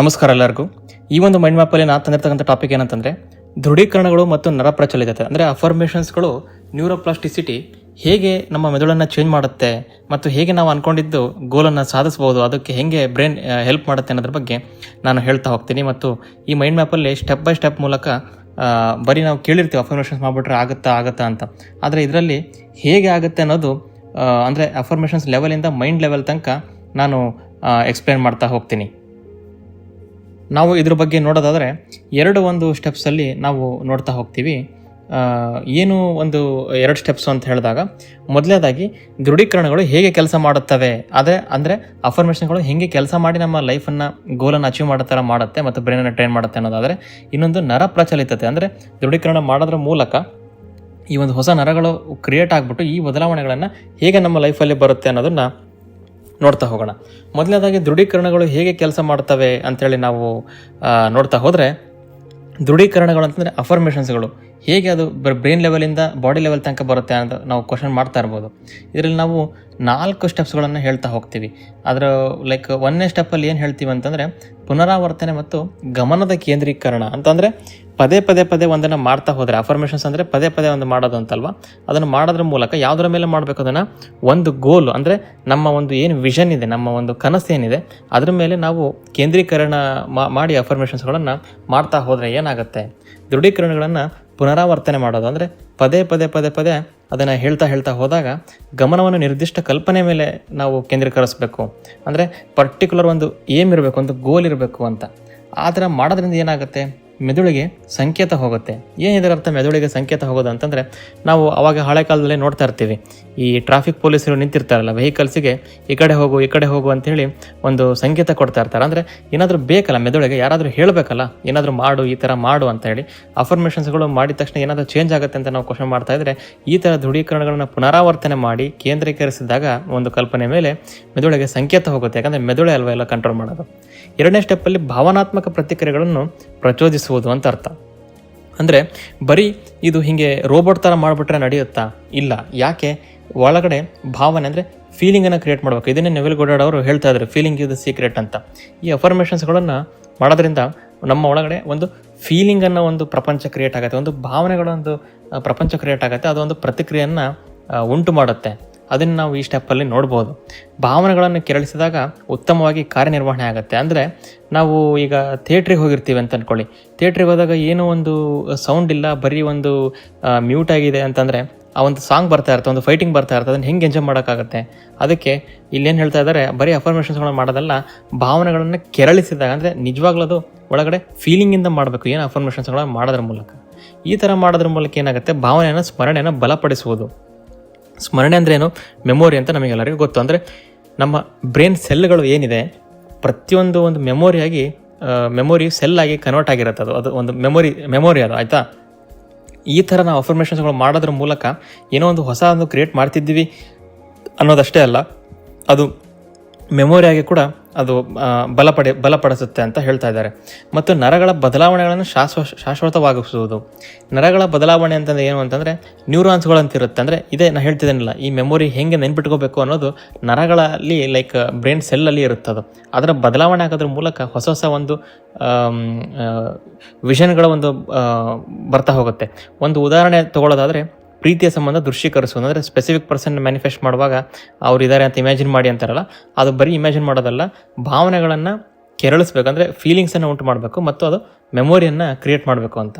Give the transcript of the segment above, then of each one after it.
ನಮಸ್ಕಾರ ಎಲ್ಲರಿಗೂ. ಈ ಒಂದು ಮೈಂಡ್ ಮ್ಯಾಪಲ್ಲಿ ನಾನು ತಂದಿರ್ತಕ್ಕಂಥ ಟಾಪಿಕ್ ಏನಂತಂದರೆ, ದೃಢೀಕರಣಗಳು ಮತ್ತು ನರ ಪ್ರಚಲಿತತೆ, ಅಂದರೆ ಅಫರ್ಮೇಷನ್ಸ್ಗಳು ನ್ಯೂರೋಪ್ಲಾಸ್ಟಿಸಿಟಿ ಹೇಗೆ ನಮ್ಮ ಮೆದುಳನ್ನು ಚೇಂಜ್ ಮಾಡುತ್ತೆ ಮತ್ತು ಹೇಗೆ ನಾವು ಅಂದ್ಕೊಂಡಿದ್ದು ಗೋಲನ್ನು ಸಾಧಿಸ್ಬೋದು, ಅದಕ್ಕೆ ಹೇಗೆ ಬ್ರೈನ್ ಹೆಲ್ಪ್ ಮಾಡುತ್ತೆ ಅನ್ನೋದ್ರ ಬಗ್ಗೆ ನಾನು ಹೇಳ್ತಾ ಹೋಗ್ತೀನಿ. ಮತ್ತು ಈ ಮೈಂಡ್ ಮ್ಯಾಪಲ್ಲಿ ಸ್ಟೆಪ್ ಬೈ ಸ್ಟೆಪ್ ಮೂಲಕ ಬರೀ ನಾವು ಕೇಳಿರ್ತೀವಿ ಅಫರ್ಮೇಷನ್ಸ್ ಮಾಡಿಬಿಟ್ರೆ ಆಗುತ್ತಾ ಆಗುತ್ತಾ ಅಂತ. ಆದರೆ ಇದರಲ್ಲಿ ಹೇಗೆ ಆಗುತ್ತೆ ಅನ್ನೋದು ಅಂದರೆ ಅಫರ್ಮೇಷನ್ಸ್ ಲೆವೆಲಿಂದ ಮೈಂಡ್ ಲೆವೆಲ್ ತನಕ ನಾನು ಎಕ್ಸ್ಪ್ಲೇನ್ ಮಾಡ್ತಾ ಹೋಗ್ತೀನಿ. ನಾವು ಇದ್ರ ಬಗ್ಗೆ ನೋಡೋದಾದರೆ ಎರಡು ಒಂದು ಸ್ಟೆಪ್ಸಲ್ಲಿ ನಾವು ನೋಡ್ತಾ ಹೋಗ್ತೀವಿ. ಏನು ಒಂದು ಎರಡು ಸ್ಟೆಪ್ಸು ಅಂತ ಹೇಳಿದಾಗ, ಮೊದಲನೇದಾಗಿ ದೃಢೀಕರಣಗಳು ಹೇಗೆ ಕೆಲಸ ಮಾಡುತ್ತವೆ? ಅದೇ ಅಂದರೆ ಅಫರ್ಮೇಷನ್ಗಳು ಹೇಗೆ ಕೆಲಸ ಮಾಡಿ ನಮ್ಮ ಲೈಫನ್ನು ಗೋಲನ್ನು ಅಚೀವ್ ಮಾಡೋ ಥರ ಮಾಡುತ್ತೆ ಮತ್ತು ಬ್ರೈನನ್ನು ಟ್ರೈನ್ ಮಾಡುತ್ತೆ ಅನ್ನೋದಾದರೆ, ಇನ್ನೊಂದು ನರ ಪ್ರಚಲಿತತೆ ಅಂದರೆ ದೃಢೀಕರಣ ಮಾಡೋದ್ರ ಮೂಲಕ ಈ ಒಂದು ಹೊಸ ನರಗಳು ಕ್ರಿಯೇಟ್ ಆಗಿಬಿಟ್ಟು ಈ ಬದಲಾವಣೆಗಳನ್ನು ಹೇಗೆ ನಮ್ಮ ಲೈಫಲ್ಲಿ ಬರುತ್ತೆ ಅನ್ನೋದನ್ನು ನೋಡ್ತಾ ಹೋಗೋಣ. ಮೊದಲನೇದಾಗಿ ದೃಢೀಕರಣಗಳು ಹೇಗೆ ಕೆಲಸ ಮಾಡ್ತವೆ ಅಂಥೇಳಿ ನಾವು ನೋಡ್ತಾ ಹೋದರೆ ದೃಢೀಕರಣಗಳು ಅಂತಂದರೆ ಅಫರ್ಮೇಷನ್ಸ್ಗಳು ಹೇಗೆ ಅದು ಬ್ರೈನ್ ಲೆವೆಲಿಂದ ಬಾಡಿ ಲೆವೆಲ್ ತನಕ ಬರುತ್ತೆ ಅಂತ ನಾವು ಕ್ವಶನ್ ಮಾಡ್ತಾ ಇರ್ಬೋದು. ಇದರಲ್ಲಿ ನಾವು ನಾಲ್ಕು ಸ್ಟೆಪ್ಸ್ಗಳನ್ನು ಹೇಳ್ತಾ ಹೋಗ್ತೀವಿ. ಅದರ ಲೈಕ್ ಒಂದನೇ ಸ್ಟೆಪ್ಪಲ್ಲಿ ಏನು ಹೇಳ್ತೀವಿ ಅಂತಂದರೆ ಪುನರಾವರ್ತನೆ ಮತ್ತು ಗಮನದ ಕೇಂದ್ರೀಕರಣ. ಅಂತಂದರೆ ಪದೇ ಪದೇ ಪದೇ ಒಂದನ್ನು ಮಾಡ್ತಾ ಹೋದರೆ ಅಫರ್ಮೇಷನ್ಸ್ ಅಂದರೆ ಪದೇ ಪದೇ ಒಂದು ಮಾಡೋದು ಅಂತಲ್ವ? ಅದನ್ನು ಮಾಡೋದ್ರ ಮೂಲಕ ಯಾವುದರ ಮೇಲೆ ಮಾಡಬೇಕು ಅದನ್ನು? ಒಂದು ಗೋಲ್ ಅಂದರೆ ನಮ್ಮ ಒಂದು ಏನು ವಿಷನ್ ಇದೆ, ನಮ್ಮ ಒಂದು ಕನಸು ಏನಿದೆ, ಅದ್ರ ಮೇಲೆ ನಾವು ಕೇಂದ್ರೀಕರಣ ಮಾಡಿ ಅಫರ್ಮೇಷನ್ಸ್ಗಳನ್ನು ಮಾಡ್ತಾ ಹೋದರೆ ಏನಾಗುತ್ತೆ? ದೃಢೀಕರಣಗಳನ್ನು ಪುನರಾವರ್ತನೆ ಮಾಡೋದು. ಅಂದರೆ ಪದೇ ಪದೇ ಪದೇ ಪದೇ ಅದನ್ನು ಹೇಳ್ತಾ ಹೇಳ್ತಾ ಹೋದಾಗ ಗಮನವನ್ನು ನಿರ್ದಿಷ್ಟ ಕಲ್ಪನೆ ಮೇಲೆ ನಾವು ಕೇಂದ್ರೀಕರಿಸಬೇಕು. ಅಂದರೆ ಪರ್ಟಿಕ್ಯುಲರ್ ಒಂದು ಏಮ್ ಇರಬೇಕು, ಒಂದು ಗೋಲ್ ಇರಬೇಕು ಅಂತ. ಆ ಥರ ಮಾಡೋದ್ರಿಂದ ಏನಾಗುತ್ತೆ? ಮೆದುಳಿಗೆ ಸಂಕೇತ ಹೋಗುತ್ತೆ. ಏನಿದರ ಅರ್ಥ ಮೆದುಳಿಗೆ ಸಂಕೇತ ಹೋಗೋದು ಅಂತಂದರೆ, ನಾವು ಅವಾಗ ಹಳೆ ಕಾಲದಲ್ಲೇ ನೋಡ್ತಾ ಇರ್ತೀವಿ. ಈ ಟ್ರಾಫಿಕ್ ಪೊಲೀಸರು ನಿಂತಿರ್ತಾರಲ್ಲ ವೆಹಿಕಲ್ಸಿಗೆ ಈ ಕಡೆ ಹೋಗು, ಈ ಕಡೆ ಹೋಗು ಅಂಥೇಳಿ ಒಂದು ಸಂಕೇತ ಕೊಡ್ತಾ ಇರ್ತಾರೆ. ಅಂದರೆ ಏನಾದರೂ ಬೇಕಲ್ಲ ಮೆದುಳಿಗೆ, ಯಾರಾದರೂ ಹೇಳಬೇಕಲ್ಲ, ಏನಾದರೂ ಮಾಡು, ಈ ಥರ ಮಾಡು ಅಂತ ಹೇಳಿ. ಅಫರ್ಮೇಷನ್ಸ್ಗಳು ಮಾಡಿದ ತಕ್ಷಣ ಏನಾದರೂ ಚೇಂಜ್ ಆಗುತ್ತೆ ಅಂತ ನಾವು ಕ್ವಶನ್ ಮಾಡ್ತಾ ಇದ್ದರೆ ಈ ಥರ ದೃಢೀಕರಣಗಳನ್ನು ಪುನರಾವರ್ತನೆ ಮಾಡಿ ಕೇಂದ್ರೀಕರಿಸಿದಾಗ ಒಂದು ಕಲ್ಪನೆ ಮೇಲೆ ಮೆದುಳಿಗೆ ಸಂಕೇತ ಹೋಗುತ್ತೆ. ಯಾಕಂದರೆ ಮೆದುಳೆ ಅಲ್ವಾ ಎಲ್ಲ ಕಂಟ್ರೋಲ್ ಮಾಡೋದು. ಎರಡನೇ ಸ್ಟೆಪ್ಪಲ್ಲಿ ಭಾವನಾತ್ಮಕ ಪ್ರತಿಕ್ರಿಯೆಗಳನ್ನು ಪ್ರಚೋದಿಸುವುದು ಅಂತ ಅರ್ಥ. ಅಂದರೆ ಬರೀ ಇದು ಹೀಗೆ ರೋಬೋಟ್ ಥರ ಮಾಡಿಬಿಟ್ರೆ ನಡೆಯುತ್ತಾ? ಇಲ್ಲ. ಯಾಕೆ? ಒಳಗಡೆ ಭಾವನೆ ಅಂದರೆ ಫೀಲಿಂಗನ್ನು ಕ್ರಿಯೇಟ್ ಮಾಡಬೇಕು. ಇದನ್ನೇ ನೆವಿಲ್ ಗೋಡಾಡ್ ಅವರು ಹೇಳ್ತಾ ಇದ್ದಾರೆ ಫೀಲಿಂಗ್ ಇಸ್ ದ ಸೀಕ್ರೆಟ್ ಅಂತ. ಈ ಅಫರ್ಮೇಷನ್ಸ್ಗಳನ್ನು ಮಾಡೋದ್ರಿಂದ ನಮ್ಮ ಒಳಗಡೆ ಒಂದು ಫೀಲಿಂಗನ್ನು ಒಂದು ಪ್ರಪಂಚ ಕ್ರಿಯೇಟ್ ಆಗುತ್ತೆ. ಒಂದು ಭಾವನೆಗಳ ಒಂದು ಪ್ರಪಂಚ ಕ್ರಿಯೇಟ್ ಆಗುತ್ತೆ. ಅದೊಂದು ಪ್ರತಿಕ್ರಿಯೆಯನ್ನು ಉಂಟು ಮಾಡುತ್ತೆ. ಅದನ್ನು ನಾವು ಈ ಸ್ಟೆಪ್ಪಲ್ಲಿ ನೋಡ್ಬೋದು. ಭಾವನೆಗಳನ್ನು ಕೆರಳಿಸಿದಾಗ ಉತ್ತಮವಾಗಿ ಕಾರ್ಯನಿರ್ವಹಣೆ ಆಗುತ್ತೆ. ಅಂದರೆ ನಾವು ಈಗ ಥಿಯೇಟ್ರಿಗೆ ಹೋಗಿರ್ತೀವಿ ಅಂತ ಅಂದ್ಕೊಳ್ಳಿ ಥಿಯೇಟ್ರಿಗೆ ಹೋದಾಗ ಏನೋ ಒಂದು ಸೌಂಡ್ ಇಲ್ಲ, ಬರೀ ಒಂದು ಮ್ಯೂಟ್ ಆಗಿದೆ ಅಂತಂದರೆ ಆ ಒಂದು ಸಾಂಗ್ ಬರ್ತಾ ಇರುತ್ತೆ, ಒಂದು ಫೈಟಿಂಗ್ ಬರ್ತಾ ಇರುತ್ತೆ, ಅದನ್ನು ಹೆಂಗೆ ಎಂಜಾಯ್ ಮಾಡೋಕ್ಕಾಗುತ್ತೆ? ಅದಕ್ಕೆ ಇಲ್ಲೇನು ಹೇಳ್ತಾ ಇದ್ದಾರೆ ಬರೀ ಅಫರ್ಮೇಷನ್ಸ್ಗಳನ್ನ ಮಾಡೋದಲ್ಲ, ಭಾವನೆಗಳನ್ನು ಕೆರಳಿಸಿದಾಗ, ಅಂದರೆ ನಿಜವಾಗ್ಲೂ ಅದು ಒಳಗಡೆ ಫೀಲಿಂಗಿಂದ ಮಾಡಬೇಕು, ಏನು ಅಫರ್ಮೇಷನ್ಸ್ಗಳನ್ನ ಮಾಡೋದ್ರ ಮೂಲಕ. ಈ ಥರ ಮಾಡೋದ್ರ ಮೂಲಕ ಏನಾಗುತ್ತೆ? ಭಾವನೆಯನ್ನು, ಸ್ಮರಣೆಯನ್ನು ಬಲಪಡಿಸುವುದು. ಸ್ಮರಣೆ ಅಂದ್ರೆ ಏನು? ಮೆಮೊರಿ ಅಂತ ನಮಗೆಲ್ಲರಿಗೂ ಗೊತ್ತು. ಅಂದರೆ ನಮ್ಮ ಬ್ರೈನ್ ಸೆಲ್ಗಳು ಏನಿದೆ, ಪ್ರತಿಯೊಂದು ಒಂದು ಮೆಮೊರಿಯಾಗಿ ಮೆಮೊರಿ ಸೆಲ್ ಆಗಿ ಕನ್ವರ್ಟ್ ಆಗಿರುತ್ತೆ ಅದು. ಅದು ಒಂದು ಮೆಮೊರಿ ಮೆಮೊರಿ ಅದು, ಆಯಿತಾ? ಈ ಥರ ನಾವು ಅಫರ್ಮೇಷನ್ಸ್ಗಳು ಮಾಡೋದ್ರ ಮೂಲಕ ಏನೋ ಒಂದು ಹೊಸ ಒಂದು ಕ್ರಿಯೇಟ್ ಮಾಡ್ತಿದ್ದೀವಿ ಅನ್ನೋದಷ್ಟೇ ಅಲ್ಲ. ಅದು ಮೆಮೊರಿಯಾಗಿ ಕೂಡ ಅದು ಬಲಪಡೆ ಬಲಪಡಿ, ಬಲಪಡಿಸುತ್ತೆ ಅಂತ ಹೇಳ್ತಾ ಇದ್ದಾರೆ. ಮತ್ತು ನರಗಳ ಬದಲಾವಣೆಗಳನ್ನು ಶಾಶ್ವ, ಶಾಶ್ವತವಾಗಿಸುವುದು. ನರಗಳ ಬದಲಾವಣೆ ಅಂತಂದರೆ ಏನು ಅಂತಂದರೆ ನ್ಯೂರಾನ್ಸ್ಗಳಂತಿರುತ್ತೆ ಅಂದರೆ ಇದೇ ನಾನು ಹೇಳ್ತಿದ್ದೇನಿಲ್ಲ, ಈ ಮೆಮೊರಿ ಹೆಂಗೆ ನೆನ್ಪಿಟ್ಕೋಬೇಕು ಅನ್ನೋದು ನರಗಳಲ್ಲಿ ಲೈಕ್ ಬ್ರೈನ್ ಸೆಲ್ಲಲ್ಲಿ ಇರುತ್ತೆ ಅದು. ಅದರ ಬದಲಾವಣೆ ಆಗೋದ್ರ ಮೂಲಕ ಹೊಸ ಹೊಸ ಒಂದು ವಿಷನ್ಗಳ ಒಂದು ಬರ್ತಾ ಹೋಗುತ್ತೆ. ಒಂದು ಉದಾಹರಣೆ ತಗೊಳ್ಳೋದಾದರೆ ಪ್ರೀತಿಯ ಸಂಬಂಧ ದೃಶ್ಯೀಕರಿಸುವುದು ಅಂದರೆ ಸ್ಪೆಸಿಫಿಕ್ ಪರ್ಸನ್ ಮ್ಯಾನಿಫೆಸ್ಟ್ ಮಾಡುವಾಗ ಅವ್ರು ಇದ್ದಾರೆ ಅಂತ ಇಮ್ಯಾಜಿನ್ ಮಾಡಿ ಅಂತಾರಲ್ಲ, ಅದು ಬರೀ ಇಮ್ಯಾಜಿನ್ ಮಾಡೋದಲ್ಲ, ಭಾವನೆಗಳನ್ನು ಕೆರಳಿಸ್ಬೇಕು. ಅಂದರೆ ಫೀಲಿಂಗ್ಸನ್ನು ಉಂಟು ಮಾಡಬೇಕು ಮತ್ತು ಅದು ಮೆಮೊರಿಯನ್ನು ಕ್ರಿಯೇಟ್ ಮಾಡಬೇಕು ಅಂತ.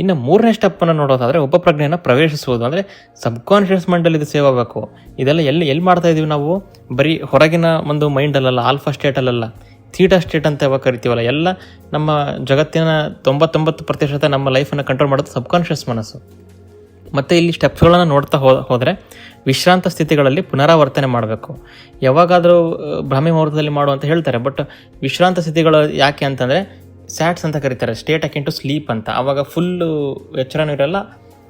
ಇನ್ನು ಮೂರನೇ ಸ್ಟೆಪ್ಪನ್ನು ನೋಡೋದಾದರೆ ಉಪಪ್ರಜ್ಞೆಯನ್ನು ಪ್ರವೇಶಿಸುವುದು. ಅಂದರೆ ಸಬ್ಕಾನ್ಷಿಯಸ್ ಮೈಂಡಲ್ಲಿ ಇದು ಸೇವ್ ಆಗಬೇಕು. ಇದೆಲ್ಲ ಎಲ್ಲಿ ಎಲ್ಲಿ ಮಾಡ್ತಾ ಇದ್ದೀವಿ ನಾವು? ಬರೀ ಹೊರಗಿನ ಒಂದು ಮೈಂಡಲ್ಲಲ್ಲ ಆಲ್ಫಾ ಸ್ಟೇಟಲ್ಲಲ್ಲ ಥೀಟಾ ಸ್ಟೇಟ್ ಅಂತ ಯಾವಾಗ ಕರಿತೀವಲ್ಲ, ಎಲ್ಲ ನಮ್ಮ ಜಗತ್ತಿನ ತೊಂಬತ್ತೊಂಬತ್ತು ಪ್ರತಿಶತ ನಮ್ಮ ಲೈಫನ್ನು ಕಂಟ್ರೋಲ್ ಮಾಡೋದು ಸಬ್ಕಾನ್ಷಿಯಸ್ ಮನಸ್ಸು. ಮತ್ತು ಇಲ್ಲಿ ಸ್ಟೆಪ್ಸ್ಗಳನ್ನು ನೋಡ್ತಾ ಹೋದರೆ ವಿಶ್ರಾಂತ ಸ್ಥಿತಿಗಳಲ್ಲಿ ಪುನರಾವರ್ತನೆ ಮಾಡಬೇಕು. ಯಾವಾಗಾದರೂ ಭ್ರಮೆ ಮುಹೂರ್ತದಲ್ಲಿ ಮಾಡು ಅಂತ ಹೇಳ್ತಾರೆ ಬಟ್ ವಿಶ್ರಾಂತ ಸ್ಥಿತಿಗಳು ಯಾಕೆ ಅಂತಂದರೆ ಸ್ಯಾಟ್ಸ್ ಅಂತ ಕರೀತಾರೆ ಸ್ಟೇಟ್ ಅಕಿನ್ ಟು ಸ್ಲೀಪ್ ಅಂತ. ಆವಾಗ ಫುಲ್ಲು ಎಚ್ಚರನೂ ಇರಲ್ಲ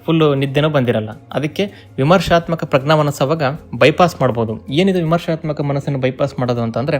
ಫುಲ್ಲು ನಿದ್ದೆನೂ ಬಂದಿರಲ್ಲ. ಅದಕ್ಕೆ ವಿಮರ್ಶಾತ್ಮಕ ಪ್ರಜ್ಞಾ ಮನಸ್ಸು ಅವಾಗ ಬೈಪಾಸ್ ಮಾಡ್ಬೋದು. ಏನಿದೆ ವಿಮರ್ಶಾತ್ಮಕ ಮನಸ್ಸನ್ನು ಬೈಪಾಸ್ ಮಾಡೋದು ಅಂತಂದರೆ,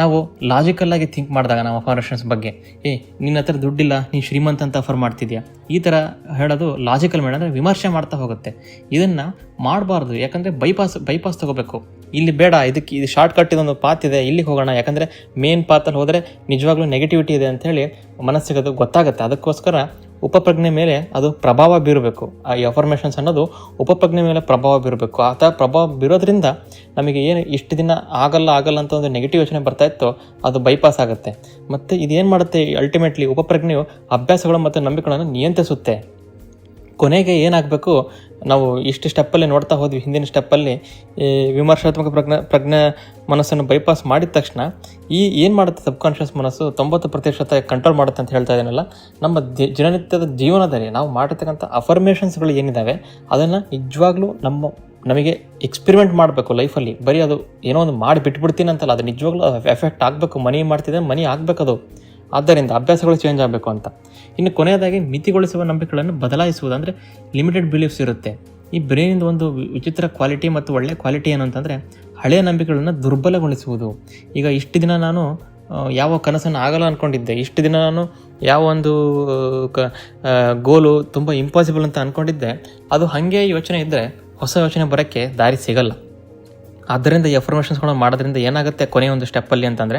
ನಾವು ಲಾಜಿಕಲ್ಲಾಗಿ ಥಿಂಕ್ ಮಾಡಿದಾಗ ನಾವು ಫಾರ್ಮೇಷನ್ಸ್ ಬಗ್ಗೆ, ಏ, ನಿನ್ನ ಹತ್ರ ದುಡ್ಡಿಲ್ಲ ನೀನು ಶ್ರೀಮಂತ ಅಂತ ಆಫರ್ ಮಾಡ್ತಿದ್ಯಾ? ಈ ಥರ ಹೇಳೋದು ಲಾಜಿಕಲ್ ಮೇಡ ಅಂದರೆ ವಿಮರ್ಶೆ ಮಾಡ್ತಾ ಹೋಗುತ್ತೆ. ಇದನ್ನು ಮಾಡಬಾರ್ದು. ಯಾಕಂದರೆ ಬೈಪಾಸ್ ಬೈಪಾಸ್ ತಗೋಬೇಕು. ಇಲ್ಲಿ ಬೇಡ, ಇದಕ್ಕೆ ಇದು ಶಾರ್ಟ್ ಕಟ್ ಇದೊಂದು ಪಾತ್ ಇದೆ, ಇಲ್ಲಿಗೆ ಹೋಗೋಣ. ಯಾಕಂದರೆ ಮೇನ್ ಪಾತಲ್ಲಿ ಹೋದರೆ ನಿಜವಾಗ್ಲೂ ನೆಗೆಟಿವಿಟಿ ಇದೆ ಅಂಥೇಳಿ ಮನಸ್ಸಿಗೆ ಅದು ಗೊತ್ತಾಗುತ್ತೆ. ಅದಕ್ಕೋಸ್ಕರ ಉಪಪ್ರಜ್ಞೆ ಮೇಲೆ ಅದು ಪ್ರಭಾವ ಬೀರಬೇಕು. ಆ ಅಫರ್ಮೇಷನ್ಸ್ ಅನ್ನೋದು ಉಪಪ್ರಜ್ಞೆ ಮೇಲೆ ಪ್ರಭಾವ ಬೀರಬೇಕು. ಆ ಥರ ಪ್ರಭಾವ ಬೀರೋದ್ರಿಂದ ನಮಗೆ ಏನು ಇಷ್ಟು ದಿನ ಆಗಲ್ಲ ಆಗಲ್ಲ ಅಂತ ಒಂದು ನೆಗೆಟಿವ್ ಯೋಚನೆ ಬರ್ತಾ ಇತ್ತು ಅದು ಬೈಪಾಸ್ ಆಗುತ್ತೆ. ಮತ್ತು ಇದೇನು ಮಾಡುತ್ತೆ? ಅಲ್ಟಿಮೇಟ್ಲಿ ಉಪಪ್ರಜ್ಞೆಯು ಅಭ್ಯಾಸಗಳು ಮತ್ತು ನಂಬಿಕೆಗಳನ್ನು ನಿಯಂತ್ರಿಸುತ್ತೆ. ಕೊನೆಗೆ ಏನಾಗಬೇಕು? ನಾವು ಇಷ್ಟು ಸ್ಟೆಪ್ಪಲ್ಲಿ ನೋಡ್ತಾ ಹೋದ್ವಿ, ಹಿಂದಿನ ಸ್ಟೆಪ್ಪಲ್ಲಿ ಈ ವಿಮರ್ಶಾತ್ಮಕ ಪ್ರಜ್ಞೆ ಪ್ರಜ್ಞೆ ಮನಸ್ಸನ್ನು ಬೈಪಾಸ್ ಮಾಡಿದ ತಕ್ಷಣ ಈ ಏನು ಮಾಡುತ್ತೆ ಸಬ್ಕಾನ್ಷಿಯಸ್ ಮನಸ್ಸು ತೊಂಬತ್ತು ಪ್ರತಿಶತ ಕಂಟ್ರೋಲ್ ಮಾಡುತ್ತೆ ಅಂತ ಹೇಳ್ತಾ ಇದ್ದೀನಲ್ಲ ನಮ್ಮ ದಿನನಿತ್ಯದ ಜೀವನದಲ್ಲಿ ನಾವು ಮಾಡಿರ್ತಕ್ಕಂಥ ಅಫರ್ಮೇಷನ್ಸ್ಗಳು ಏನಿದ್ದಾವೆ ಅದನ್ನು ನಿಜವಾಗ್ಲೂ ನಮ್ಮ, ನಮಗೆ ಎಕ್ಸ್ಪೆರಿಮೆಂಟ್ ಮಾಡಬೇಕು ಲೈಫಲ್ಲಿ ಬರೀ ಅದು ಏನೋ ಒಂದು ಮಾಡಿ ಬಿಟ್ಬಿಡ್ತೀನಿ ಅಂತಲ್ಲ ಅದು ನಿಜವಾಗ್ಲೂ ಎಫೆಕ್ಟ್ ಆಗಬೇಕು ಮನಿ ಮಾಡ್ತಿದೆ ಮನಿ ಆಗಬೇಕದು. ಆದ್ದರಿಂದ ಅಭ್ಯಾಸಗಳು ಚೇಂಜ್ ಆಗಬೇಕು ಅಂತ. ಇನ್ನು ಕೊನೆಯದಾಗಿ ಮಿತಿಗೊಳಿಸುವ ನಂಬಿಕೆಗಳನ್ನು ಬದಲಾಯಿಸುವುದು ಅಂದರೆ ಲಿಮಿಟೆಡ್ ಬಿಲೀಫ್ಸ್ ಇರುತ್ತೆ. ಈ ಬ್ರೈನಿಂದ ಒಂದು ವಿಚಿತ್ರ ಕ್ವಾಲಿಟಿ ಮತ್ತು ಒಳ್ಳೆಯ ಕ್ವಾಲಿಟಿ ಏನು ಅಂತಂದರೆ ಹಳೆಯ ನಂಬಿಕೆಗಳನ್ನು ದುರ್ಬಲಗೊಳಿಸುವುದು. ಈಗ ಇಷ್ಟು ದಿನ ನಾನು ಯಾವ ಕನಸನ್ನು ಆಗಲ್ಲ ಅಂದ್ಕೊಂಡಿದ್ದೆ ಇಷ್ಟು ದಿನ ನಾನು ಯಾವ ಒಂದು ಕ ಗೋಲು ತುಂಬ ಇಂಪಾಸಿಬಲ್ ಅಂತ ಅಂದ್ಕೊಂಡಿದ್ದೆ ಅದು ಹಾಗೆ ಯೋಚನೆ ಇದ್ದರೆ ಹೊಸ ಯೋಚನೆ ಬರೋಕ್ಕೆ ದಾರಿ ಸಿಗಲ್ಲ. ಆದ್ದರಿಂದ ಈ ಅಫರ್ಮೇಷನ್ಸ್ಗಳನ್ನ ಮಾಡೋದ್ರಿಂದ ಏನಾಗುತ್ತೆ? ಕೊನೆಯ ಒಂದು ಸ್ಟೆಪ್ಪಲ್ಲಿ ಅಂತಂದರೆ,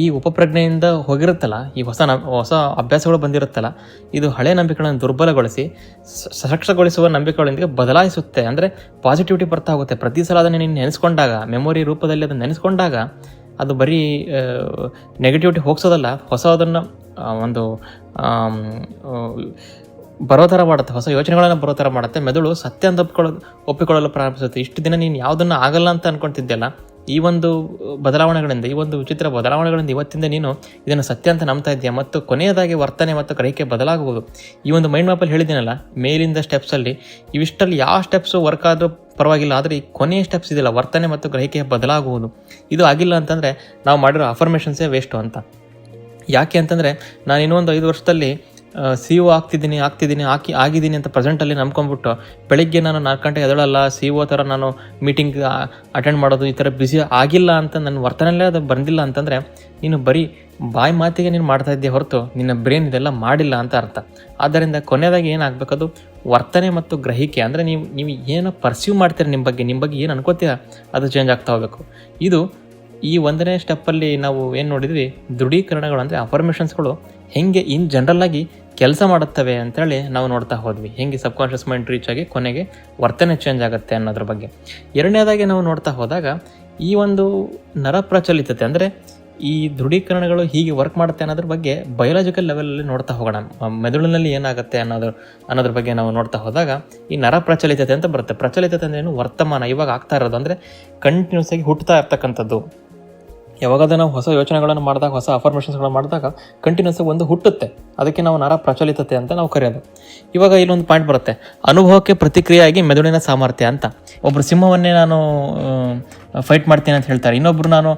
ಈ ಉಪಪ್ರಜ್ಞೆಯಿಂದ ಹೋಗಿರುತ್ತಲ್ಲ, ಈ ಹೊಸ ನ, ಹೊಸ ಅಭ್ಯಾಸಗಳು ಬಂದಿರುತ್ತಲ್ಲ, ಇದು ಹಳೆ ನಂಬಿಕೆಗಳನ್ನು ದುರ್ಬಲಗೊಳಿಸಿ ಸಶಕ್ತಗೊಳಿಸುವ ನಂಬಿಕೆಗಳೊಂದಿಗೆ ಬದಲಾಯಿಸುತ್ತೆ. ಅಂದರೆ ಪಾಸಿಟಿವಿಟಿ ಬರ್ತಾ ಹೋಗುತ್ತೆ. ಪ್ರತಿ ಸಲ ಅದನ್ನು ನೀನು ನೆನೆಸ್ಕೊಂಡಾಗ ಮೆಮೊರಿ ರೂಪದಲ್ಲಿ ಅದನ್ನು ನೆನೆಸ್ಕೊಂಡಾಗ, ಅದು ಬರೀ ನೆಗೆಟಿವಿಟಿ ಹೋಗ್ಸೋದಲ್ಲ, ಹೊಸದನ್ನು ಒಂದು ಬರೋ ಥರ ಮಾಡುತ್ತೆ ಹೊಸ ಯೋಚನೆಗಳನ್ನು ಬರೋ ಥರ ಮಾಡುತ್ತೆ ಮೆದುಳು ಸತ್ಯ ಅಂತ ಒಪ್ಕೊಳ್ಳೋದು ಒಪ್ಪಿಕೊಳ್ಳಲು ಪ್ರಾರಂಭಿಸುತ್ತೆ. ಇಷ್ಟು ದಿನ ನೀನು ಯಾವುದನ್ನು ಆಗಲ್ಲ ಅಂತ ಅನ್ಕೊತಿದ್ದೆಲ್ಲ ಈ ಒಂದು ಬದಲಾವಣೆಗಳಿಂದ, ಈ ಒಂದು ವಿಚಿತ್ರ ಬದಲಾವಣೆಗಳಿಂದ ಇವತ್ತಿಂದ ನೀನು ಇದನ್ನು ಸತ್ಯ ಅಂತ ನಂಬ್ತಾ ಇದೆಯಾ ಮತ್ತು ಕೊನೆಯದಾಗಿ ವರ್ತನೆ ಮತ್ತು ಗ್ರಹಿಕೆ ಬದಲಾಗಬಹುದು. ಈ ಒಂದು ಮೈಂಡ್ ಮ್ಯಾಪಲ್ಲಿ ಹೇಳಿದ್ದೀನಲ್ಲ, ಮೇಲಿಂದ ಸ್ಟೆಪ್ಸಲ್ಲಿ ಇವಿಷ್ಟಲ್ಲಿ ಯಾವ ಸ್ಟೆಪ್ಸು ವರ್ಕ್ ಆದರೂ ಪರವಾಗಿಲ್ಲ, ಆದರೆ ಈ ಕೊನೆಯ ಸ್ಟೆಪ್ಸ್ ಇದೆಯಲ್ಲ, ವರ್ತನೆ ಮತ್ತು ಗ್ರಹಿಕೆ ಬದಲಾಗುವುದು. ಇದು ಆಗಿಲ್ಲ ಅಂತಂದರೆ ನಾವು ಮಾಡಿರೋ ಅಫರ್ಮೇಷನ್ಸೇ ವೇಸ್ಟು ಅಂತ. ಯಾಕೆ ಅಂತಂದರೆ ನಾನು ಇನ್ನೊಂದು ಐದು ವರ್ಷದಲ್ಲಿ ಸಿ ಓ ಆಗ್ತಿದ್ದೀನಿ ಆಗ್ತಿದ್ದೀನಿ ಹಾಕಿ ಆಗಿದ್ದೀನಿ ಅಂತ ಪ್ರೆಸೆಂಟಲ್ಲಿ ನಂಬ್ಕೊಂಡ್ಬಿಟ್ಟು ಬೆಳಿಗ್ಗೆ ನಾನು ನಾಲ್ಕು ಗಂಟೆ ಎದಳಲ್ಲ ಸಿ ಒ ಥರ ನಾನು ಮೀಟಿಂಗ್ ಅಟೆಂಡ್ ಮಾಡೋದು ಈ ಥರ ಬ್ಯುಸಿ ಆಗಿಲ್ಲ ಅಂತ ನನ್ನ ವರ್ತನೆಯಲ್ಲೇ ಅದು ಬಂದಿಲ್ಲ ಅಂತಂದರೆ, ನೀನು ಬರೀ ಬಾಯಿ ಮಾತಿಗೆ ನೀನು ಮಾಡ್ತಾ ಇದ್ದೀಯ ಹೊರತು ನಿನ್ನ ಬ್ರೈನ್ ಇದೆಲ್ಲ ಮಾಡಿಲ್ಲ ಅಂತ ಅರ್ಥ. ಆದ್ದರಿಂದ ಕೊನೆಯದಾಗಿ ಏನಾಗಬೇಕದು? ವರ್ತನೆ ಮತ್ತು ಗ್ರಹಿಕೆ. ಅಂದರೆ ನೀವು ನೀವು ಏನು ಪರ್ಸ್ಯೂ ಮಾಡ್ತೀರ ನಿಮ್ಮ ಬಗ್ಗೆ ನಿಮ್ಮ ಬಗ್ಗೆ ಏನು ಅನ್ಕೋತೀರ ಅದು ಚೇಂಜ್ ಆಗ್ತಾ ಹೋಗಬೇಕು. ಇದು ಈ ಒಂದನೇ ಸ್ಟೆಪ್ಪಲ್ಲಿ ನಾವು ಏನು ನೋಡಿದ್ವಿ? ದೃಢೀಕರಣಗಳು ಅಂದರೆ ಅಫರ್ಮೇಷನ್ಸ್ಗಳು ಹೆಂಗೆ ಇನ್ ಜನರಲ್ ಆಗಿ ಕೆಲಸ ಮಾಡುತ್ತವೆ ಅಂತೇಳಿ ನಾವು ನೋಡ್ತಾ ಹೋದ್ವಿ. ಹೆಂಗೆ ಸಬ್ಕಾನ್ಷಿಯಸ್ ಮೈಂಡ್ ರೀಚ್ ಆಗಿ ಕೊನೆಗೆ ವರ್ತನೆ ಚೇಂಜ್ ಆಗುತ್ತೆ ಅನ್ನೋದ್ರ ಬಗ್ಗೆ. ಎರಡನೇದಾಗಿ ನಾವು ನೋಡ್ತಾ ಹೋದಾಗ ಈ ಒಂದು ನರ ಪ್ರಚಲಿತತೆ ಅಂದರೆ ಈ ದೃಢೀಕರಣಗಳು ಹೀಗೆ ವರ್ಕ್ ಮಾಡುತ್ತೆ ಅನ್ನೋದ್ರ ಬಗ್ಗೆ ಬಯೋಲಾಜಿಕಲ್ ಲೆವೆಲಲ್ಲಿ ನೋಡ್ತಾ ಹೋಗೋಣ. ಮೆದುಳಿನಲ್ಲಿ ಏನಾಗುತ್ತೆ ಅನ್ನೋದು, ಅನ್ನೋದ್ರ ಬಗ್ಗೆ ನಾವು ನೋಡ್ತಾ ಹೋದಾಗ ಈ ನರ ಪ್ರಚಲಿತತೆ ಅಂತ ಬರುತ್ತೆ. ಪ್ರಚಲಿತತೆ ಅಂದ್ರೆ ಏನು? ವರ್ತಮಾನ. ಇವಾಗ ಆಗ್ತಾ ಇರೋದು ಅಂದರೆ ಕಂಟಿನ್ಯೂಸ್ ಆಗಿ ಹುಟ್ಟುತ್ತಾ ಇರ್ತಕ್ಕಂಥದ್ದು. ಯಾವಾಗಾದ ನಾವು ಹೊಸ ಯೋಚನೆಗಳನ್ನು ಮಾಡಿದಾಗ, ಹೊಸ ಅಫರ್ಮೇಷನ್ಸ್ಗಳನ್ನು ಮಾಡಿದಾಗ ಕಂಟಿನ್ಯೂಸ್ ಒಂದು ಹುಟ್ಟುತ್ತೆ. ಅದಕ್ಕೆ ನಾವು ನರ ಪ್ರಚಲಿತತೆ ಅಂತ ನಾವು ಕರೆಯೋದು. ಇವಾಗ ಇಲ್ಲೊಂದು ಪಾಯಿಂಟ್ ಬರುತ್ತೆ. ಅನುಭವಕ್ಕೆ ಪ್ರತಿಕ್ರಿಯೆಯಾಗಿ ಮೆದುಳಿನ ಸಾಮರ್ಥ್ಯ ಅಂತ. ಒಬ್ಬರು ಸಿಂಹವನ್ನೇ ನಾನು ಫೈಟ್ ಮಾಡ್ತೀನಿ ಅಂತ ಹೇಳ್ತಾರೆ. ಇನ್ನೊಬ್ಬರು ನಾನು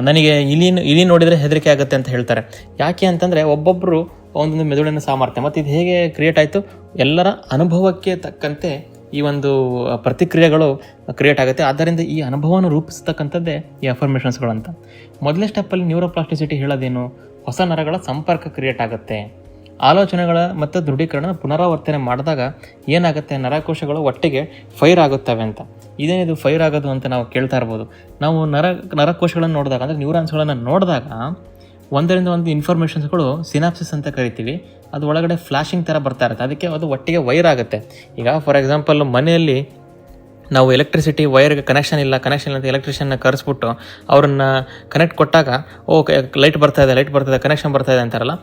ನನಗೆ ಇಲಿ ಇಲಿ ನೋಡಿದರೆ ಹೆದರಿಕೆ ಆಗುತ್ತೆ ಅಂತ ಹೇಳ್ತಾರೆ. ಯಾಕೆ ಅಂತಂದರೆ ಒಬ್ಬೊಬ್ಬರು ಒಂದೊಂದು ಮೆದುಳಿನ ಸಾಮರ್ಥ್ಯ. ಮತ್ತು ಇದು ಹೇಗೆ ಕ್ರಿಯೇಟ್ ಆಯಿತು? ಎಲ್ಲರ ಅನುಭವಕ್ಕೆ ತಕ್ಕಂತೆ ಈ ಒಂದು ಪ್ರತಿಕ್ರಿಯೆಗಳು ಕ್ರಿಯೇಟ್ ಆಗುತ್ತೆ. ಆದ್ದರಿಂದ ಈ ಅನುಭವವನ್ನು ರೂಪಿಸ್ತಕ್ಕಂಥದ್ದೇ ಈ ಅಫರ್ಮೇಷನ್ಸ್ಗಳು ಅಂತ. ಮೊದಲನೇ ಸ್ಟೆಪ್ಪಲ್ಲಿ ನ್ಯೂರೋಪ್ಲಾಸ್ಟಿಸಿಟಿ ಹೇಳೋದೇನು? ಹೊಸ ನರಗಳ ಸಂಪರ್ಕ ಕ್ರಿಯೇಟ್ ಆಗುತ್ತೆ. ಆಲೋಚನೆಗಳ ಮತ್ತು ದೃಢೀಕರಣ ಪುನರಾವರ್ತನೆ ಮಾಡಿದಾಗ ಏನಾಗುತ್ತೆ? ನರಕೋಶಗಳು ಒಟ್ಟಿಗೆ ಫೈರ್ ಆಗುತ್ತವೆ ಅಂತ. ಇದೇನಿದು ಫೈರ್ ಆಗೋದು ಅಂತ ನಾವು ಕೇಳ್ತಾ ಇರ್ಬೋದು. ನಾವು ನರ, ನರಕೋಶಗಳನ್ನು ನೋಡಿದಾಗ, ಅಂದರೆ ನ್ಯೂರಾನ್ಸ್ಗಳನ್ನು ನೋಡಿದಾಗ ಒಂದರಿಂದ ಒಂದು ಇನ್ಫಾರ್ಮೇಷನ್ಸ್ಗಳು ಸಿನಾಪ್ಸಿಸ್ ಅಂತ ಕರಿತೀವಿ. ಅದು ಒಳಗಡೆ ಫ್ಲಾಶಿಂಗ್ ಥರ ಬರ್ತಾ ಇರುತ್ತೆ. ಅದಕ್ಕೆ ಅದು ಒಟ್ಟಿಗೆ ವೈರ್ ಆಗುತ್ತೆ. ಈಗ ಫಾರ್ ಎಕ್ಸಾಂಪಲ್ ಮನೆಯಲ್ಲಿ ನಾವು ಎಲೆಕ್ಟ್ರಿಸಿಟಿ ವೈರ್ಗೆ ಕನೆಕ್ಷನ್ ಇಲ್ಲ ಕನೆಕ್ಷನ್ ಅಂತ ಎಲೆಕ್ಟ್ರಿಷಿಯನ್ನ ಕರೆಸ್ಬಿಟ್ಟು ಅವ್ರನ್ನ ಕನೆಕ್ಟ್ ಕೊಟ್ಟಾಗ ಓಕೆ ಲೈಟ್ ಬರ್ತಾ ಇದೆ ಲೈಟ್ ಬರ್ತಾ ಇದೆ ಕನೆಕ್ಷನ್ ಬರ್ತಾ ಇದೆ ಅಂತಾರಲ್ಲ,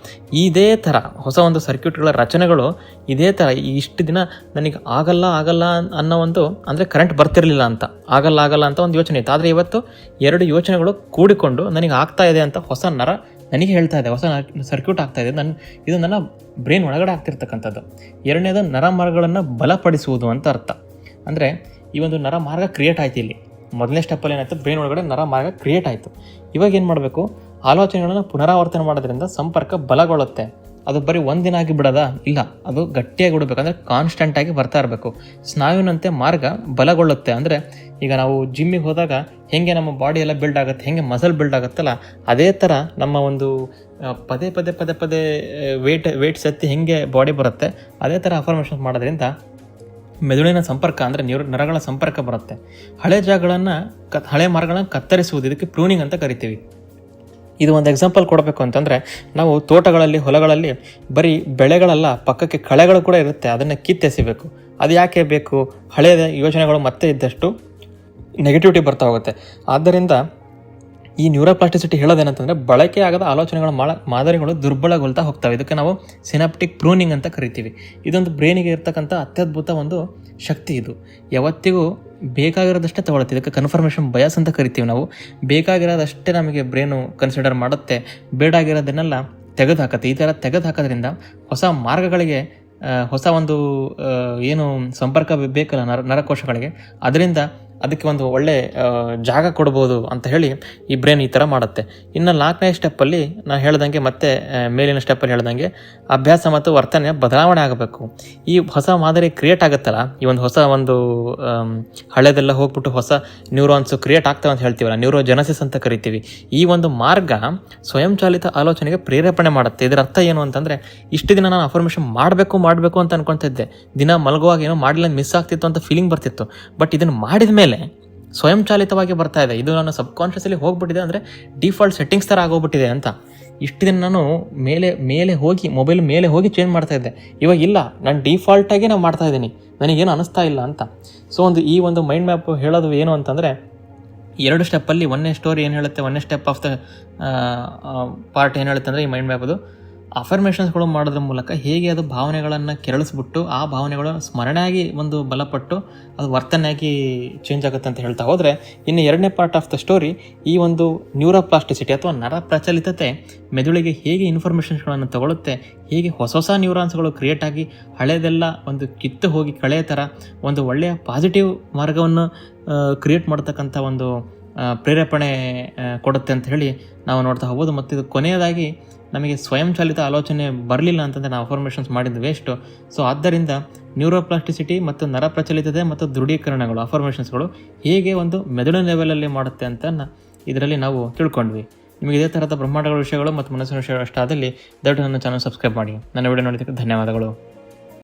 ಇದೇ ಥರ ಹೊಸ ಒಂದು ಸರ್ಕ್ಯೂಟ್ಗಳ ರಚನೆಗಳು ಇದೇ ಥರ ಇಷ್ಟು ದಿನ ನನಗೆ ಆಗಲ್ಲ ಆಗಲ್ಲ ಅನ್ನೋ ಒಂದು, ಅಂದರೆ ಕರೆಂಟ್ ಬರ್ತಿರಲಿಲ್ಲ ಅಂತ, ಆಗಲ್ಲ ಆಗಲ್ಲ ಅಂತ ಒಂದು ಯೋಚನೆ ಇತ್ತು. ಆದರೆ ಇವತ್ತು ಎರಡು ಯೋಚನೆಗಳು ಕೂಡಿಕೊಂಡು ನನಗೆ ಆಗ್ತಾ ಇದೆ ಅಂತ ಹೊಸ ನರ ನನಗೆ ಹೇಳ್ತಾ ಇದೆ, ಹೊಸ ಸರ್ಕ್ಯೂಟ್ ಆಗ್ತಾ ಇದೆ. ನನ್ನ ಇದು ನನ್ನ ಬ್ರೈನ್ ಒಳಗಡೆ ಆಗ್ತಿರ್ತಕ್ಕಂಥದ್ದು. ಎರಡನೇದು ನರಮಾರ್ಗಗಳನ್ನು ಬಲಪಡಿಸುವುದು ಅಂತ ಅರ್ಥ. ಅಂದರೆ ಈ ಒಂದು ನರ ಮಾರ್ಗ ಕ್ರಿಯೇಟ್ ಆಯ್ತು ಇಲ್ಲಿ. ಮೊದಲನೇ ಸ್ಟೆಪ್ಪಲ್ಲಿ ಏನಾಯ್ತು? ಬ್ರೈನ್ ಒಳಗಡೆ ನರ ಮಾರ್ಗ ಕ್ರಿಯೇಟ್ ಆಯಿತು. ಇವಾಗ ಏನು ಮಾಡಬೇಕು? ಆಲೋಚನೆಗಳನ್ನು ಪುನರಾವರ್ತನೆ ಮಾಡೋದ್ರಿಂದ ಸಂಪರ್ಕ ಬಲಗೊಳ್ಳುತ್ತೆ. ಅದು ಬರೀ ಒಂದಿನ ಆಗಿ ಬಿಡೋದಾ? ಇಲ್ಲ. ಅದು ಗಟ್ಟಿಯಾಗಿ ಬಿಡಬೇಕು. ಅಂದರೆ ಕಾನ್ಸ್ಟೆಂಟಾಗಿ ಬರ್ತಾ ಇರಬೇಕು. ಸ್ನಾಯುವಿನಂತೆ ಮಾರ್ಗ ಬಲಗೊಳ್ಳುತ್ತೆ. ಅಂದರೆ ಈಗ ನಾವು ಜಿಮ್ಮಿಗೆ ಹೋದಾಗ ಹೇಗೆ ನಮ್ಮ ಬಾಡಿ ಎಲ್ಲ ಬಿಲ್ಡ್ ಆಗುತ್ತೆ, ಹೆಂಗೆ ಮಸಲ್ ಬಿಲ್ಡ್ ಆಗುತ್ತಲ್ಲ, ಅದೇ ಥರ ನಮ್ಮ ಒಂದು ಪದೇ ಪದೇ ಪದೇ ಪದೇ ವೇಟ್ ವೇಟ್ ಸತ್ತಿ ಹೆಂಗೆ ಬಾಡಿ ಬರುತ್ತೆ, ಅದೇ ಥರ ಅಫರ್ಮೇಷನ್ಸ್ ಮಾಡೋದ್ರಿಂದ ಮೆದುಳಿನ ಸಂಪರ್ಕ ಅಂದರೆ ನೀರು ನರಗಳ ಸಂಪರ್ಕ ಬರುತ್ತೆ. ಹಳೆ ಜಾಗಗಳನ್ನು ಕ, ಹಳೆ ಮರಗಳನ್ನು ಕತ್ತರಿಸುವುದು, ಇದಕ್ಕೆ ಪ್ರೂನಿಂಗ್ ಅಂತ ಕರಿತೀವಿ. ಇದು ಒಂದು ಎಕ್ಸಾಂಪಲ್ ಕೊಡಬೇಕು ಅಂತಂದರೆ, ನಾವು ತೋಟಗಳಲ್ಲಿ, ಹೊಲಗಳಲ್ಲಿ ಬರೀ ಬೆಳೆಗಳಲ್ಲ, ಪಕ್ಕಕ್ಕೆ ಕಳೆಗಳು ಕೂಡ ಇರುತ್ತೆ, ಅದನ್ನು ಕಿತ್ತೆಸಿಬೇಕು. ಅದು ಯಾಕೆ ಬೇಕು? ಹಳೆಯ ಯೋಜನೆಗಳು ಮತ್ತೆ ಇದ್ದಷ್ಟು ನೆಗೆಟಿವಿಟಿ ಬರ್ತಾ ಹೋಗುತ್ತೆ. ಆದ್ದರಿಂದ ಈ ನ್ಯೂರೋಪ್ಲಾಸ್ಟಿಸಿಟಿ ಹೇಳೋದೇನಂತಂದರೆ ಬಳಕೆ ಆಗದ ಆಲೋಚನೆಗಳ ಮಾಡ, ಮಾದರಿಗಳು ದುರ್ಬಲಗೊಳ್ತಾ ಹೋಗ್ತವೆ. ಇದಕ್ಕೆ ನಾವು ಸಿನಾಪ್ಟಿಕ್ ಪ್ರೂನಿಂಗ್ ಅಂತ ಕರಿತೀವಿ. ಇದೊಂದು ಬ್ರೈನಿಗೆ ಇರ್ತಕ್ಕಂಥ ಅತ್ಯದ್ಭುತ ಒಂದು ಶಕ್ತಿ ಇದು. ಯಾವತ್ತಿಗೂ ಬೇಕಾಗಿರೋದಷ್ಟೇ ತಗೊಳುತ್ತೆ ಇದಕ್ಕೆ ಕನ್ಫರ್ಮೇಷನ್ ಬಯಸ್ ಅಂತ ಕರಿತೀವಿ ನಾವು. ಬೇಕಾಗಿರೋದಷ್ಟೇ ನಮಗೆ ಬ್ರೈನು ಕನ್ಸಿಡರ್ ಮಾಡುತ್ತೆ. ಬೇಡಾಗಿರೋದನ್ನೆಲ್ಲ ತೆಗೆದು ಹಾಕತ್ತೆ ಈ ಥರ ತೆಗೆದು ಹಾಕೋದ್ರಿಂದ ಹೊಸ ಮಾರ್ಗಗಳಿಗೆ ಹೊಸ ಒಂದು ಏನು ಸಂಪರ್ಕ ಬೇಕಲ್ಲ ನರ, ನರಕೋಶಗಳಿಗೆ. ಅದರಿಂದ ಅದಕ್ಕೆ ಒಂದು ಒಳ್ಳೆ ಜಾಗ ಕೊಡ್ಬೋದು ಅಂತ ಹೇಳಿ ಈ ಬ್ರೈನ್ ಈ ಥರ ಮಾಡುತ್ತೆ. ಇನ್ನು ನಾಲ್ಕನೇ ಸ್ಟೆಪ್ಪಲ್ಲಿ ನಾನು ಹೇಳ್ದಂಗೆ ಮತ್ತೆ ಮೇಲಿನ ಸ್ಟೆಪ್ಪಲ್ಲಿ ಹೇಳ್ದಂಗೆ ಅಭ್ಯಾಸ ಮತ್ತು ವರ್ತನೆ ಬದಲಾವಣೆ ಆಗಬೇಕು. ಈ ಹೊಸ ಮಾದರಿ ಕ್ರಿಯೇಟ್ ಆಗುತ್ತಲ್ಲ, ಈ ಒಂದು ಹೊಸ ಒಂದು ಹಳೆದೆಲ್ಲ ಹೋಗ್ಬಿಟ್ಟು ಹೊಸ ನ್ಯೂರೋನ್ಸು ಕ್ರಿಯೇಟ್ ಆಗ್ತವೆ ಅಂತ ಹೇಳ್ತೀವಲ್ಲ, ನ್ಯೂರೋಜೆನಸಿಸ್ ಅಂತ ಕರಿತೀವಿ. ಈ ಒಂದು ಮಾರ್ಗ ಸ್ವಯಂಚಾಲಿತ ಆಲೋಚನೆಗೆ ಪ್ರೇರೇಪಣೆ ಮಾಡುತ್ತೆ. ಇದರ ಅರ್ಥ ಏನು ಅಂತಂದರೆ, ಇಷ್ಟು ದಿನ ನಾನು ಅಫರ್ಮೇಷನ್ ಮಾಡಬೇಕು ಮಾಡಬೇಕು ಅಂತ ಅನ್ಕೊತಿದ್ದೆ ದಿನ ಮಲಗುವಾಗ ಏನೋ ಮಾಡಲಿಲ್ಲ ಮಿಸ್ ಆಗ್ತಿತ್ತು ಅಂತ ಫೀಲಿಂಗ್ ಬರ್ತಿತ್ತು. ಬಟ್ ಇದನ್ನು ಮಾಡಿದ ಮೇಲೆ ಸ್ವಯಂಚಾಲಿತವಾಗಿ ಬರ್ತಾ ಇದೆ. ಇದು ನಾನು ಸಬ್ಕಾನ್ಷಿಯಸಲ್ಲಿ ಹೋಗ್ಬಿಟ್ಟಿದೆ ಅಂದರೆ ಡಿಫಾಲ್ಟ್ ಸೆಟ್ಟಿಂಗ್ಸ್ ಥರ ಆಗೋಗ್ಬಿಟ್ಟಿದೆ ಅಂತ. ಇಷ್ಟು ದಿನ ನಾನು ಮೇಲೆ ಮೇಲೆ ಹೋಗಿ ಮೊಬೈಲ್ ಮೇಲೆ ಹೋಗಿ ಚೇಂಜ್ ಮಾಡ್ತಾ ಇದ್ದೆ. ಇವಾಗ ಇಲ್ಲ, ನಾನು ಡಿಫಾಲ್ಟಾಗಿ ನಾನು ಮಾಡ್ತಾ ಇದ್ದೀನಿ. ನನಗೇನು ಅನಿಸ್ತಾ ಇಲ್ಲ ಅಂತ. ಸೊ ಒಂದು ಈ ಒಂದು ಮೈಂಡ್ ಮ್ಯಾಪ್ ಹೇಳೋದು ಏನು ಅಂತಂದರೆ, ಎರಡು ಸ್ಟೆಪ್ಪಲ್ಲಿ ಒಂದನೇ ಸ್ಟೋರಿ ಏನು ಹೇಳುತ್ತೆ ಒಂದನೇ ಸ್ಟೆಪ್ ಆಫ್ ದ ಪಾರ್ಟ್ ಏನು ಹೇಳುತ್ತೆ ಅಂದರೆ ಈ ಮೈಂಡ್ ಮ್ಯಾಪ್ ಅದು. ಅಫರ್ಮೇಷನ್ಸ್ಗಳು ಮಾಡೋದ್ರ ಮೂಲಕ ಹೇಗೆ ಅದು ಭಾವನೆಗಳನ್ನು ಕೆರಳಿಸ್ಬಿಟ್ಟು ಆ ಭಾವನೆಗಳು ಸ್ಮರಣೆಯಾಗಿ ಒಂದು ಬಲಪಟ್ಟು ಅದು ವರ್ತನೆಯಾಗಿ ಚೇಂಜ್ ಆಗುತ್ತೆ ಅಂತ ಹೇಳ್ತಾ ಹೋದರೆ, ಇನ್ನು ಎರಡನೇ ಪಾರ್ಟ್ ಆಫ್ ದ ಸ್ಟೋರಿ ಈ ಒಂದು ನ್ಯೂರೋಪ್ಲಾಸ್ಟಿಸಿಟಿ ಅಥವಾ ನರ ಪ್ರಚಲಿತತೆ ಮೆದುಳಿಗೆ ಹೇಗೆ ಇನ್ಫಾರ್ಮೇಷನ್ಸ್ಗಳನ್ನು ತಗೊಳುತ್ತೆ, ಹೇಗೆ ಹೊಸ ಹೊಸ ನ್ಯೂರಾನ್ಸ್ಗಳು ಕ್ರಿಯೇಟ್ ಆಗಿ ಹಳೆಯದೆಲ್ಲ ಒಂದು ಕಿತ್ತು ಹೋಗಿ ಕಳೆಯ ಥರ ಒಂದು ಒಳ್ಳೆಯ ಪಾಸಿಟಿವ್ ಮಾರ್ಗವನ್ನು ಕ್ರಿಯೇಟ್ ಮಾಡ್ತಕ್ಕಂಥ ಒಂದು ಪ್ರೇರೇಪಣೆ ಕೊಡುತ್ತೆ ಅಂತ ಹೇಳಿ ನಾವು ನೋಡ್ತಾ ಹೋಗ್ಬೋದು. ಮತ್ತು ಇದು ಕೊನೆಯದಾಗಿ ನಮಗೆ ಸ್ವಯಂಚಾಲಿತ ಆಲೋಚನೆ ಬರಲಿಲ್ಲ ಅಂತಂದರೆ ನಾವು ಅಫರ್ಮೇಷನ್ಸ್ ಮಾಡಿದ್ದು ವೇಸ್ಟು ಸೊ ಆದ್ದರಿಂದ ನ್ಯೂರೋಪ್ಲಾಸ್ಟಿಸಿಟಿ ಮತ್ತು ನರ ಪ್ರಚಲಿತತೆ ಮತ್ತು ದೃಢೀಕರಣಗಳು ಅಫರ್ಮೇಷನ್ಸ್ಗಳು ಹೇಗೆ ಒಂದು ಮೆದುಳಿನ ಲೆವೆಲಲ್ಲಿ ಮಾಡುತ್ತೆ ಅಂತ ಇದರಲ್ಲಿ ನಾವು ತಿಳ್ಕೊಂಡ್ವಿ. ನಿಮಗೆ ಇದೇ ಥರದ ಬ್ರಹ್ಮಾಂಡಗಳ ವಿಷಯಗಳು ಮತ್ತು ಮನಸ್ಸಿನ ವಿಷಯಗಳು ಅಷ್ಟಾದಲ್ಲಿ ದಯವಿಟ್ಟು ನನ್ನ ಚಾನಲ್ ಸಬ್ಸ್ಕ್ರೈಬ್ ಮಾಡಿ. ನನ್ನ ವಿಡಿಯೋ ನೋಡಿದ್ದಕ್ಕೆ ಧನ್ಯವಾದಗಳು.